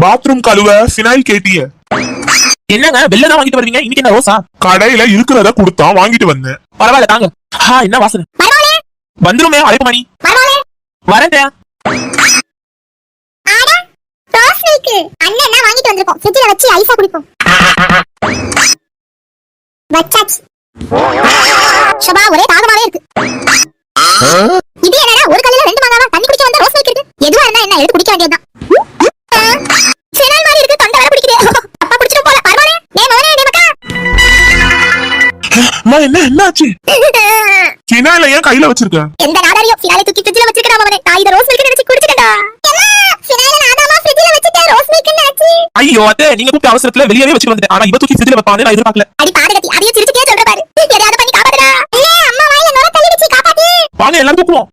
Bathroom கழுவ phenyl கேட்டிய. என்னங்க வெளில தான் வாங்கிட்டு வருவீங்க? இன்னைக்கு என்ன ரோசா? கடையில இருக்கிறத கொடுத்தான் வாங்கிட்டு வந்தேன். பரவாயில்ல தாங்க. ஹா என்ன வாசனை? வந்துருமே அழைப்பு மணி. வரேன் அண்ணன் வாங்கிட்டு வந்திருக்கோம். ஃப்ரிட்ஜ்ல வச்சு ஐஸா குடிப்போம். வச்சாச்சு. ஷபா ஒரே தாகமாவே இருக்கு. அம்மா என்ன என்ன ஆச்சு ஃபினாயில ஏன் கையில வச்சிருக்க? எந்த நாடாரியோ ஃபினாலே தூக்கி ஃப்ரிட்ஜ்ல வச்சிருக்கடா மவனே நான் இத ரோஸ் மில்க் நினைச்சு குடிச்சிட்டேன்டா. ஃபினாலே நானாமா ஃப்ரிட்ஜ்ல வச்சிட்டேன். ரோஸ் மில்க் ஆச்சு ஐயோ அத்தை நீங்க கூப்பிட்ட அவசரத்துல வெளியவே வச்சுட்டு வந்துட்டேன். ஆனா இவ தூக்கி ஃப்ரிட்ஜ்ல வைப்பாங்க நான் எதிர்பார்க்கல. அடி பாதகத்தி அதையும் சிரிச்சுட்டே சொல்ற பாரு. எதையாவது பண்ணி காப்பாத்துடா. இல்ல அம்மா வாயில நுர தள்ளிடுச்சு காப்பாத்து. வாங்க எல்லாரும் தூக்குவோம்.